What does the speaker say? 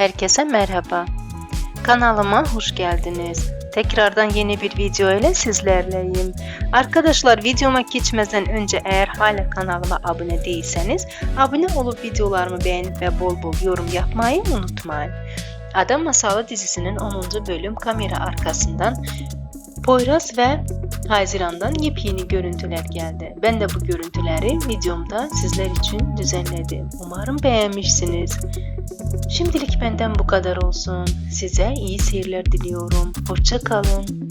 Herkese merhaba. Kanalıma hoş geldiniz. Tekrardan yeni bir video ile sizlerleyim. Arkadaşlar videoma geçmeden önce eğer hala kanalıma abone değilseniz abone olup videolarımı beğenip ve bol bol yorum yapmayı unutmayın. Adam Masalı dizisinin 10. bölüm kamera arkasından Poyraz ve Haziran'dan yepyeni görüntüler geldi. Ben de bu görüntüleri videomda sizler için düzenledim. Umarım beğenmişsiniz. Şimdilik benden bu kadar olsun. Size iyi seyirler diliyorum. Hoşça Hoşçakalın.